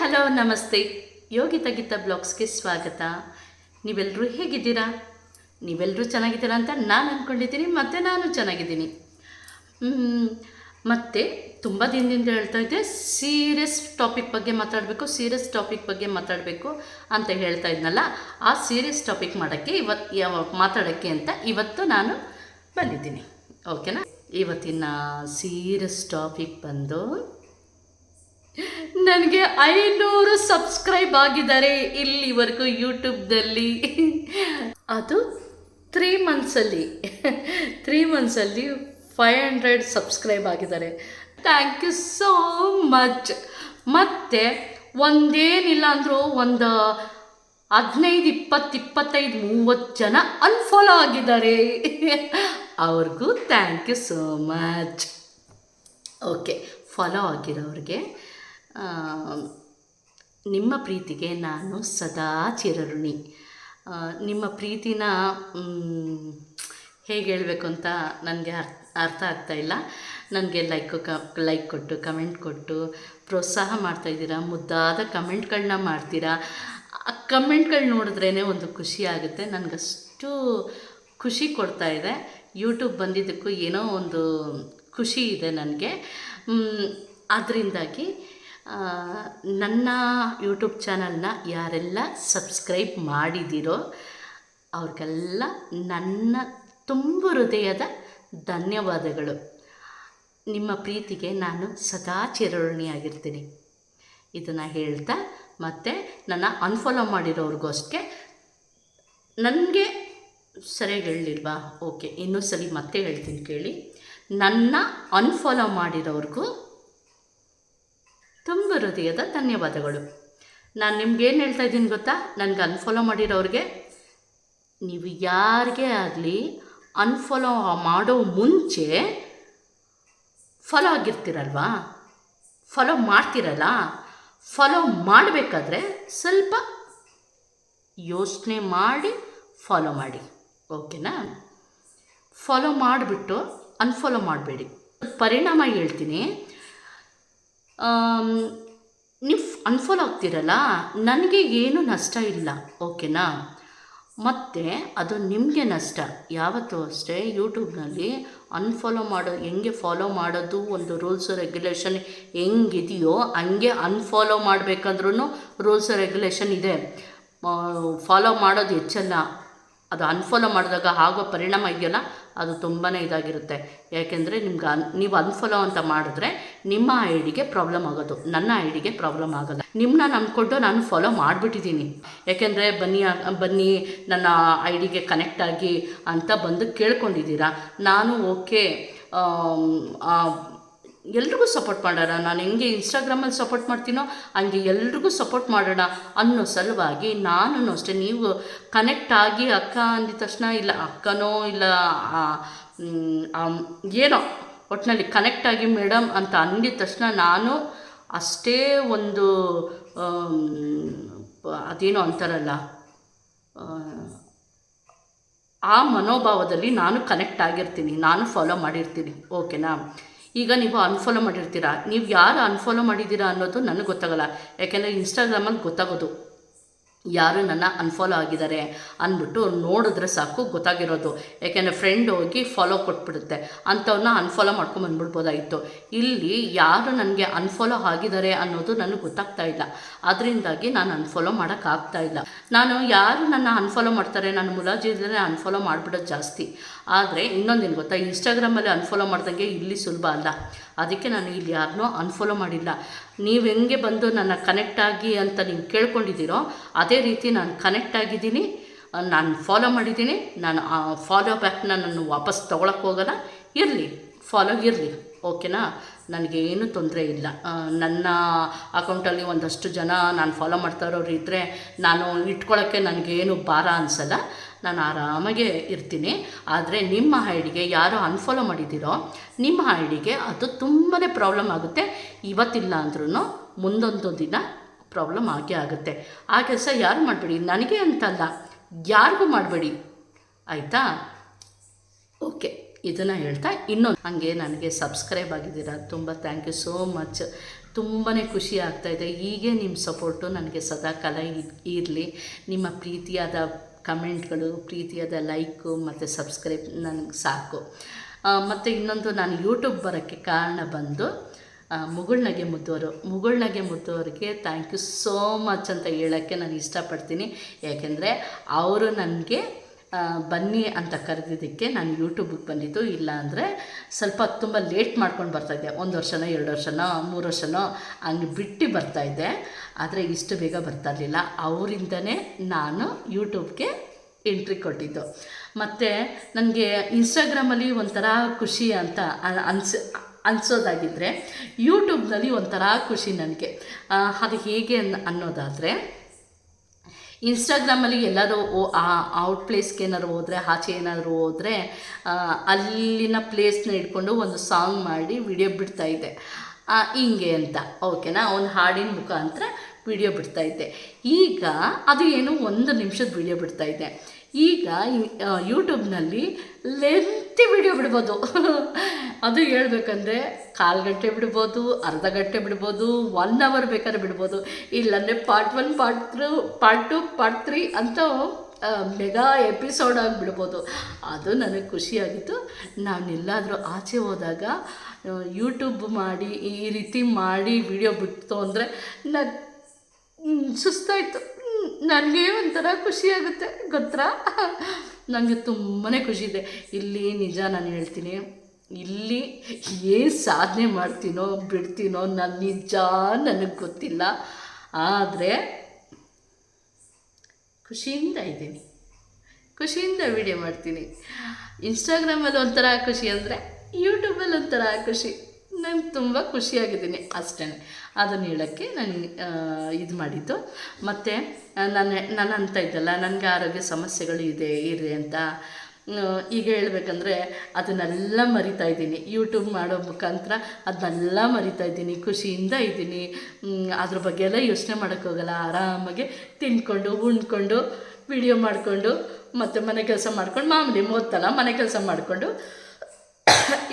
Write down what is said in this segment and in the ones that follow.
Hello, ನಮಸ್ತೆ. ಯೋಗಿತ ಗೀತ ಬ್ಲಾಗ್ಸ್ಗೆ ಸ್ವಾಗತ. ನೀವೆಲ್ಲರೂ ಹೇಗಿದ್ದೀರಾ? ನೀವೆಲ್ಲರೂ ಚೆನ್ನಾಗಿದ್ದೀರಾ ಅಂತ ನಾನು ಅಂದ್ಕೊಂಡಿದ್ದೀನಿ ಮತ್ತು ನಾನು ಚೆನ್ನಾಗಿದ್ದೀನಿ. ಮತ್ತು ತುಂಬ ದಿನದಿಂದ ಹೇಳ್ತಾ ಇದ್ದೆ ಸೀರಿಯಸ್ ಟಾಪಿಕ್ ಬಗ್ಗೆ ಮಾತಾಡಬೇಕು ಸೀರಿಯಸ್ ಟಾಪಿಕ್ ಬಗ್ಗೆ ಮಾತಾಡಬೇಕು ಅಂತ ಹೇಳ್ತಾ ಇದ್ನಲ್ಲ, ಆ ಸೀರಿಯಸ್ ಟಾಪಿಕ್ ಮಾಡೋಕ್ಕೆ ಇವತ್ತು ಯಾವ, ಮಾತಾಡೋಕ್ಕೆ ಅಂತ ಇವತ್ತು ನಾನು ಬಂದಿದ್ದೀನಿ. ಓಕೆನಾ ಇವತ್ತಿನ ಸೀರಿಯಸ್ ಟಾಪಿಕ್ ಬಂದು ನನಗೆ ಐನೂರು ಸಬ್ಸ್ಕ್ರೈಬ್ ಆಗಿದ್ದಾರೆ ಇಲ್ಲಿವರೆಗೂ ಯೂಟ್ಯೂಬ್ದಲ್ಲಿ. ಅದು ತ್ರೀ ಮಂತ್ಸಲ್ಲಿ ತ್ರೀ ಮಂತ್ಸಲ್ಲಿ ಫೈವ್ ಹಂಡ್ರೆಡ್ ಸಬ್ಸ್ಕ್ರೈಬ್ ಆಗಿದ್ದಾರೆ. ಥ್ಯಾಂಕ್ ಯು ಸೋ ಮಚ್ ಮತ್ತು ಒಂದೇನಿಲ್ಲ ಅಂದರೂ ಒಂದು ಹದಿನೈದು ಇಪ್ಪತ್ತು ಇಪ್ಪತ್ತೈದು ಮೂವತ್ತು ಜನ ಅನ್ಫಾಲೋ ಆಗಿದ್ದಾರೆ. ಅವ್ರಿಗೂ thank you so much okay follow ಆಗಿರೋರಿಗೆ ನಿಮ್ಮ ಪ್ರೀತಿಗೆ ನಾನು ಸದಾ ಚಿರಋಣಿ. ನಿಮ್ಮ ಪ್ರೀತಿನ ಹೇಗೆ ಹೇಳಬೇಕು ಅಂತ ನನಗೆ ಅರ್ಥ ಅರ್ಥ ಆಗ್ತಾ ಇಲ್ಲ. ನನಗೆ ಲೈಕ್ ಕ, ಲೈಕ್ ಕೊಟ್ಟು, ಕಮೆಂಟ್ ಕೊಟ್ಟು, ಪ್ರೋತ್ಸಾಹ ಮಾಡ್ತಾಯಿದ್ದೀರಾ ಮುದ್ದಾದ ಕಮೆಂಟ್ಗಳನ್ನ ಮಾಡ್ತೀರಾ. ಆ ಕಮೆಂಟ್ಗಳು ನೋಡಿದ್ರೇ ಒಂದು ಖುಷಿ ಆಗುತ್ತೆ. ನನಗಷ್ಟು ಖುಷಿ ಕೊಡ್ತಾ ಇದೆ. ಯೂಟ್ಯೂಬ್ ಬಂದಿದ್ದಕ್ಕೂ ಏನೋ ಒಂದು ಖುಷಿ ಇದೆ ನನಗೆ. ಅದರಿಂದಾಗಿ ನನ್ನ ಯೂಟ್ಯೂಬ್ ಚಾನಲ್ನ ಯಾರೆಲ್ಲ ಸಬ್ಸ್ಕ್ರೈಬ್ ಮಾಡಿದಿರೋ ಅವ್ರಿಗೆಲ್ಲ ನನ್ನ ತುಂಬ ಹೃದಯದ ಧನ್ಯವಾದಗಳು. ನಿಮ್ಮ ಪ್ರೀತಿಗೆ ನಾನು ಸದಾ ಚಿರಋಣಿಯಾಗಿರ್ತೀನಿ. ಇದನ್ನು ಹೇಳ್ತಾ ಮತ್ತು ನನ್ನ ಅನ್ಫಾಲೋ ಮಾಡಿರೋರಿಗೂ ಅಷ್ಟೇ ನನಗೆ ಸರಿಯಾಗಿ ಹೇಳಿಲ್ವಾ ಓಕೆ ಇನ್ನೂ ಸರಿ ಮತ್ತೆ ಹೇಳ್ತೀನಿ ಕೇಳಿ. ನನ್ನ ಅನ್ಫಾಲೋ ಮಾಡಿರೋರ್ಗೂ ತುಂಬ ಹೃದಯದ ಧನ್ಯವಾದಗಳು. ನಾನು ನಿಮ್ಗೆ ಏನು ಹೇಳ್ತಾ ಇದ್ದೀನಿ ಗೊತ್ತಾ? ನನಗೆ ಅನ್ಫಾಲೋ ಮಾಡಿರೋರಿಗೆ, ನೀವು ಯಾರಿಗೆ ಆಗಲಿ ಅನ್ಫಾಲೋ ಮಾಡೋ ಮುಂಚೆ ಫಾಲೋ ಆಗಿರ್ತೀರಲ್ವಾ? ಫಾಲೋ ಮಾಡ್ತೀರಲ್ಲ? ಫಾಲೋ ಮಾಡಬೇಕಾದ್ರೆ ಸ್ವಲ್ಪ ಯೋಚನೆ ಮಾಡಿ ಫಾಲೋ ಮಾಡಿ. ಓಕೆನಾ? ಫಾಲೋ ಮಾಡಿಬಿಟ್ಟು ಅನ್ಫಾಲೋ ಮಾಡಬೇಡಿ. ಪರಿಣಾಮ ಹೇಳ್ತೀನಿ. ನೀವು ಅನ್ಫಾಲೋ ಆಗ್ತೀರಲ್ಲ? ನನಗೆ ಏನು ನಷ್ಟ ಇಲ್ಲ, ಓಕೆನಾ? ಮತ್ತು ಅದು ನಿಮಗೆ ನಷ್ಟ. ಯಾವತ್ತೂ ಅಷ್ಟೇ ಯೂಟ್ಯೂಬ್ನಲ್ಲಿ ಅನ್ಫಾಲೋ ಮಾಡೋ, ಹೆಂಗೆ ಫಾಲೋ ಮಾಡೋದು, ಒಂದು ರೂಲ್ಸ್, ರೆಗ್ಯುಲೇಷನ್ ಹೆಂಗಿದೆಯೋ, ಹಂಗೆ ಅನ್ಫಾಲೋ ಮಾಡಬೇಕಂದ್ರೂ ರೂಲ್ಸ್, ರೆಗ್ಯುಲೇಷನ್ ಇದೆ. ಫಾಲೋ ಮಾಡೋದು ಹೆಚ್ಚಲ್ಲ. ಅದು ಅನ್ಫಾಲೋ ಮಾಡಿದಾಗ ಆಗೋ ಪರಿಣಾಮ ಇದೆಯಲ್ಲ ಅದು ತುಂಬಾ ಇದಾಗಿರುತ್ತೆ. ಯಾಕೆಂದರೆ ನಿಮ್ಗೆ ಅನ್, ನೀವು ಅನ್ಫಾಲೋ ಅಂತ ಮಾಡಿದ್ರೆ ನಿಮ್ಮ ಐ ಡಿಗೆ ಪ್ರಾಬ್ಲಮ್ ಆಗೋದು. ನನ್ನ ಐ ಡಿಗೆ ಪ್ರಾಬ್ಲಮ್ ಆಗೋಲ್ಲ. ನಿಮ್ಮನ್ನ ನಂಬ್ಕೊಂಡು ನಾನು ಫಾಲೋ ಮಾಡಿಬಿಟ್ಟಿದ್ದೀನಿ. ಯಾಕೆಂದರೆ ಬನ್ನಿ ಬನ್ನಿ, ನನ್ನ ಐ ಡಿಗೆ ಕನೆಕ್ಟ್ ಆಗಿ ಅಂತ ಬಂದು ಕೇಳ್ಕೊಂಡಿದ್ದೀರಾ. ನಾನು ಓಕೆ ಎಲ್ರಿಗೂ ಸಪೋರ್ಟ್ ಮಾಡೋಣ. ನಾನು ಹೆಂಗೆ ಇನ್ಸ್ಟಾಗ್ರಾಮಲ್ಲಿ ಸಪೋರ್ಟ್ ಮಾಡ್ತೀನೋ ಹಂಗೆ ಎಲ್ರಿಗೂ ಸಪೋರ್ಟ್ ಮಾಡೋಣ ಅನ್ನೋ ಸಲುವಾಗಿ ನಾನು ಅಷ್ಟೇ. ನೀವು ಕನೆಕ್ಟ್ ಆಗಿ ಅಕ್ಕ ಅಂದಿದ ತಕ್ಷಣ ಇಲ್ಲ, ಅಕ್ಕನೋ ಇಲ್ಲ ಏನೋ ಒಟ್ಟಿನಲ್ಲಿ ಕನೆಕ್ಟ್ ಆಗಿ ಮೇಡಮ್ ಅಂತ ಅಂದಿದ ತಕ್ಷಣ ನಾನು ಅಷ್ಟೇ ಒಂದು ಅದೇನೋ ಅಂತಾರಲ್ಲ, ಆ ಮನೋಭಾವದಲ್ಲಿ ನಾನು ಕನೆಕ್ಟ್ ಆಗಿರ್ತೀನಿ. ನಾನು ಫಾಲೋ ಮಾಡಿರ್ತೀನಿ. ಓಕೆನಾ ಈಗ ನೀವು ಅನ್ಫಾಲೋ ಮಾಡಿರ್ತೀರಾ? ನೀವು ಯಾರು ಅನ್ಫಾಲೋ ಮಾಡಿದ್ದೀರಾ ಅನ್ನೋದು ನನಗೆ ಗೊತ್ತಾಗಲ್ಲ. ಯಾಕೆಂದರೆ ಇನ್ಸ್ಟಾಗ್ರಾಮಲ್ಲಿ ಗೊತ್ತಾಗೋದು. ಯಾರು ನನ್ನ ಅನ್ಫಾಲೋ ಆಗಿದ್ದಾರೆ ಅಂದ್ಬಿಟ್ಟು ನೋಡಿದ್ರೆ ಸಾಕು ಗೊತ್ತಾಗಿರೋದು. ಯಾಕೆಂದರೆ ಫ್ರೆಂಡ್ ಹೋಗಿ ಫಾಲೋ ಕೊಟ್ಬಿಡುತ್ತೆ. ಅಂಥವನ್ನ ಅನ್ಫಾಲೋ ಮಾಡ್ಕೊಂಡು ಬಂದ್ಬಿಡ್ಬೋದಾಗಿತ್ತು. ಇಲ್ಲಿ ಯಾರು ನನಗೆ ಅನ್ಫಾಲೋ ಆಗಿದ್ದಾರೆ ಅನ್ನೋದು ನನಗೆ ಗೊತ್ತಾಗ್ತಾ ಇಲ್ಲ. ಅದರಿಂದಾಗಿ ನಾನು ಅನ್ಫಾಲೋ ಮಾಡೋಕ್ಕಾಗ್ತಾ ಇಲ್ಲ. ನಾನು ಯಾರು ನನ್ನ ಅನ್ಫಾಲೋ ಮಾಡ್ತಾರೆ? ನಾನು ಮುಲಾಜಿದ್ರೆ ಅನ್ಫಾಲೋ ಮಾಡಿಬಿಡೋದು ಜಾಸ್ತಿ. ಆದರೆ ಇನ್ನೊಂದೇನು ಗೊತ್ತಾ? ಇನ್ಸ್ಟಾಗ್ರಾಮಲ್ಲಿ ಅನ್ಫಾಲೋ ಮಾಡ್ದಂಗೆ ಇಲ್ಲಿ ಸುಲಭ ಅಲ್ಲ. ಅದಕ್ಕೆ ನಾನು ಇಲ್ಲಿ ಯಾರನ್ನೂ ಅನ್ಫಾಲೋ ಮಾಡಿಲ್ಲ. ನೀವು ಹೆಂಗೆ ಬಂದು ನನ್ನ ಕನೆಕ್ಟ್ ಆಗಿ ಅಂತ ನೀವು ಕೇಳ್ಕೊಂಡಿದ್ದೀರೋ, ಅದೇ ರೀತಿ ನಾನು ಕನೆಕ್ಟ್ ಆಗಿದ್ದೀನಿ. ನಾನು ಫಾಲೋ ಮಾಡಿದ್ದೀನಿ. ನಾನು ಫಾಲೋ ಬ್ಯಾಕ್ನ ನಾನು ವಾಪಸ್ ತೊಗೊಳಕ್ಕೆ ಹೋಗಲ್ಲ. ಇರಲಿ ಫಾಲೋ ಇರಲಿ. ಓಕೆನಾ ನನಗೆ ಏನು ತೊಂದರೆ ಇಲ್ಲ. ನನ್ನ ಅಕೌಂಟಲ್ಲಿ ಒಂದಷ್ಟು ಜನ ನಾನು ಫಾಲೋ ಮಾಡ್ತಾ ಇರೋರು ಇದ್ದರೆ ನಾನು ಇಟ್ಕೊಳ್ಳೋಕ್ಕೆ ನನಗೇನು ಭಾರ ಅನಿಸಲ್ಲ. ನಾನು ಆರಾಮಾಗೆ ಇರ್ತೀನಿ. ಆದರೆ ನಿಮ್ಮ ಐಡಿಗೆ ಯಾರು ಅನ್ಫಾಲೋ ಮಾಡಿದ್ದೀರೋ, ನಿಮ್ಮ ಐಡಿಗೆ ಅದು ತುಂಬಾ ಪ್ರಾಬ್ಲಮ್ ಆಗುತ್ತೆ. ಇವತ್ತಿಲ್ಲ ಅಂದ್ರೂ ಮುಂದೊಂದು ದಿನ ಪ್ರಾಬ್ಲಮ್ ಆಗೇ ಆಗುತ್ತೆ. ಆ ಕೆಲಸ ಯಾರು ಮಾಡಬೇಡಿ? ನನಗೆ ಅಂತಲ್ಲ, ಯಾರಿಗೂ ಮಾಡಬೇಡಿ. ಆಯಿತಾ? ಓಕೆ, ಇದನ್ನು ಹೇಳ್ತಾ ಇನ್ನೊಂದು. ಹಾಗೆ ನನಗೆ ಸಬ್ಸ್ಕ್ರೈಬ್ ಆಗಿದ್ದೀರಾ, ತುಂಬ ಥ್ಯಾಂಕ್ ಯು ಸೋ ಮಚ್ ತುಂಬಾ ಖುಷಿ ಆಗ್ತಾಯಿದೆ ಹೀಗೆ ನಿಮ್ಮ ಸಪೋರ್ಟು ನನಗೆ ಸದಾಕಾಲ ಇರಲಿ. ನಿಮ್ಮ ಪ್ರೀತಿಯಾದ ಕಮೆಂಟ್ಗಳು, ಪ್ರೀತಿಯಾದ ಲೈಕು ಮತ್ತು ಸಬ್ಸ್ಕ್ರೈಬ್ ನನಗೆ ಸಾಕು. ಮತ್ತು ಇನ್ನೊಂದು ನಾನು ಯೂಟ್ಯೂಬ್ ಬರೋಕ್ಕೆ ಕಾರಣ ಬಂದು ಮುಗುಳ್ನಗೆ ಮುದ್ದೋರು. ಮುಗುಳ್ನಗೆ ಮುದ್ದೋರಿಗೆ ಥ್ಯಾಂಕ್ ಯು ಸೋ ಮಚ್ ಅಂತ ಹೇಳೋಕ್ಕೆ ನಾನು ಇಷ್ಟಪಡ್ತೀನಿ. ಯಾಕೆಂದರೆ, ಅವರು ನನಗೆ ಬನ್ನಿ ಅಂತ ಕರೆದಿದ್ದಕ್ಕೆ ನಾನು ಯೂಟ್ಯೂಬಿಗೆ ಬಂದಿದ್ದು, ಇಲ್ಲ ಅಂದರೆ ಸ್ವಲ್ಪ ತುಂಬ ಲೇಟ್ ಮಾಡ್ಕೊಂಡು ಬರ್ತಾಯಿದ್ದೆ ಒಂದು ವರ್ಷನೋ, ಎರಡು ವರ್ಷನೋ, ಮೂರು ವರ್ಷನೋ ಹಂಗೆ ಬಿಟ್ಟು ಬರ್ತಾಯಿದ್ದೆ ಆದರೆ ಇಷ್ಟು ಬೇಗ ಬರ್ತಾ ಇರಲಿಲ್ಲ. ಅವರಿಂದನೇ ನಾನು ಯೂಟ್ಯೂಬ್ಗೆ ಎಂಟ್ರಿ ಕೊಟ್ಟಿದ್ದು. ಮತ್ತು ನನಗೆ ಇನ್ಸ್ಟಾಗ್ರಾಮಲ್ಲಿ ಒಂಥರ ಖುಷಿ ಅಂತ ಅನ್ಸ ಅನ್ಸ್ ಅನ್ಸೋದಾಗಿದ್ದರೆ ಯೂಟ್ಯೂಬ್ನಲ್ಲಿ ಒಂಥರ ಖುಷಿ ನನಗೆ. ಅದು ಹೇಗೆ ಅನ್- ಅನ್ನೋದಾದರೆ ಇನ್ಸ್ಟಾಗ್ರಾಮಲ್ಲಿ ಎಲ್ಲರೂ ಔಟ್ ಪ್ಲೇಸ್ಗೆ ಏನಾದ್ರು ಹೋದರೆ, ಆಚೆ ಏನಾದರೂ ಹೋದರೆ ಅಲ್ಲಿನ ಪ್ಲೇಸ್ನ ಇಟ್ಕೊಂಡು ಒಂದು ಸಾಂಗ್ ಮಾಡಿ ವಿಡಿಯೋ ಬಿಡ್ತಾಯಿದ್ದೆ ಹಿಂಗೆ ಅಂತ. ಓಕೆನಾ ಒಂದು ಹಾಡಿನ ಮುಖಾಂತರ ವಿಡಿಯೋ ಬಿಡ್ತಾಯಿದ್ದೆ ಈಗ ಅದು ಏನು ಒಂದು ನಿಮಿಷದ ವಿಡಿಯೋ ಬಿಡ್ತಾಯಿದ್ದೆ ಈಗ ಯೂಟ್ಯೂಬ್ನಲ್ಲಿ ಲೆಂತಿ ವಿಡಿಯೋ ಬಿಡ್ಬೋದು. ಅದು ಹೇಳ್ಬೇಕಂದ್ರೆ ಕಾಲು ಗಂಟೆ ಬಿಡ್ಬೋದು, ಅರ್ಧ ಗಂಟೆ ಬಿಡ್ಬೋದು ಒನ್ ಅವರ್ ಬೇಕಾದ್ರೆ ಬಿಡ್ಬೋದು. ಇಲ್ಲಾಂದರೆ part one part through part two part three ಅಂತ ಮೆಗಾ ಎಪಿಸೋಡ್ ಆಗಿಬಿಡ್ಬೋದು. ಅದು ನನಗೆ ಖುಷಿಯಾಗಿತ್ತು. ನಾನೆಲ್ಲಾದರೂ ಆಚೆ ಹೋದಾಗ ಯೂಟ್ಯೂಬ್ ಮಾಡಿ, ಈ ರೀತಿ ಮಾಡಿ ವಿಡಿಯೋ ಬಿಡ್ತು ಅಂದರೆ ನ ಸುಸ್ತಾಯಿತು. ನನಗೆ ಒಂಥರ ಖುಷಿಯಾಗುತ್ತೆ ಗೊತ್ತಾ? ನನಗೆ ತುಂಬಾ ಖುಷಿ ಇದೆ. ಇಲ್ಲಿ ನಿಜ ನಾನು ಹೇಳ್ತೀನಿ, ಇಲ್ಲಿ ಏನು ಸಾಧನೆ ಮಾಡ್ತೀನೋ, ಬಿಡ್ತೀನೋ ನನ್ನ ನಿಜ ನನಗೆ ಗೊತ್ತಿಲ್ಲ. ಆದರೆ ಖುಷಿಯಿಂದ ಇದ್ದೀನಿ. ಖುಷಿಯಿಂದ ವಿಡಿಯೋ ಮಾಡ್ತೀನಿ. ಇನ್ಸ್ಟಾಗ್ರಾಮಲ್ಲಿ ಒಂಥರ ಖುಷಿ ಅಂದರೆ ಯೂಟ್ಯೂಬಲ್ಲಿ ಒಂಥರ ಖುಷಿ. ನಂಗೆ ತುಂಬ ಖುಷಿಯಾಗಿದ್ದೀನಿ ಅಷ್ಟೇ ಅದನ್ನು ಹೇಳೋಕ್ಕೆ ನಾನು ಇದು ಮಾಡಿದ್ದು. ಮತ್ತು ನಾನು ನಾನು ಅಂತ ಇದ್ದಲ್ಲ, ನನಗೆ ಆರೋಗ್ಯ ಸಮಸ್ಯೆಗಳು ಇದೆ ಇರಿ ಅಂತ. ಈಗ ಹೇಳಬೇಕಂದ್ರೆ ಅದನ್ನೆಲ್ಲ ಮರಿತಾ ಇದ್ದೀನಿ. ಯೂಟ್ಯೂಬ್ ಮಾಡೋ ಮುಖಾಂತರ ಅದನ್ನೆಲ್ಲ ಮರಿತಾ ಇದ್ದೀನಿ. ಖುಷಿಯಿಂದ ಇದ್ದೀನಿ. ಅದ್ರ ಬಗ್ಗೆ ಎಲ್ಲ ಯೋಚನೆ ಮಾಡೋಕ್ಕೋಗಲ್ಲ ಆರಾಮಾಗಿ ತಿಂದ್ಕೊಂಡು, ಉಣ್ಕೊಂಡು ವಿಡಿಯೋ ಮಾಡಿಕೊಂಡು, ಮತ್ತು ಮನೆ ಕೆಲಸ ಮಾಡ್ಕೊಂಡು, ಮಾಮೂಲಿ ಮೂವತ್ತಲ್ಲ ಮನೆ ಕೆಲಸ ಮಾಡಿಕೊಂಡು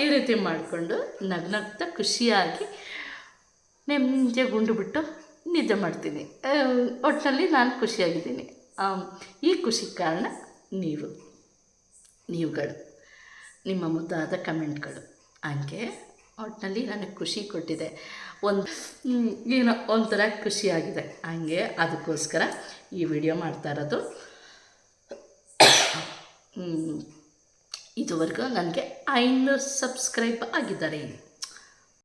ಈ ರೀತಿ ಮಾಡಿಕೊಂಡು ನಗ್ನಗ್ತಾ ಖುಷಿಯಾಗಿ ನೆಮ್ಮದಿಯಾಗಿ ಗುಂಡು ಬಿಟ್ಟು ನಿದ್ದೆ ಮಾಡ್ತೀನಿ. ಒಟ್ಟಿನಲ್ಲಿ ನಾನು ಖುಷಿಯಾಗಿದ್ದೀನಿ. ಈ ಖುಷಿ ಕಾರಣ ನೀವು, ನೀವುಗಳು, ನಿಮ್ಮ ಮುದ್ದಾದ ಕಮೆಂಟ್ಗಳು. ಹಂಗೆ ಒಟ್ಟಿನಲ್ಲಿ ನನಗೆ ಖುಷಿ ಕೊಟ್ಟಿದೆ. ಒಂದು ಏನೋ ಒಂಥರ ಖುಷಿಯಾಗಿದೆ. ಹಂಗೆ ಅದಕ್ಕೋಸ್ಕರ ಈ ವಿಡಿಯೋ ಮಾಡ್ತಾ ಇರೋದು. ಇದುವರೆಗೂ ನನಗೆ ಐನೂರು ಸಬ್ಸ್ಕ್ರೈಬ್ ಆಗಿದ್ದಾರೆ.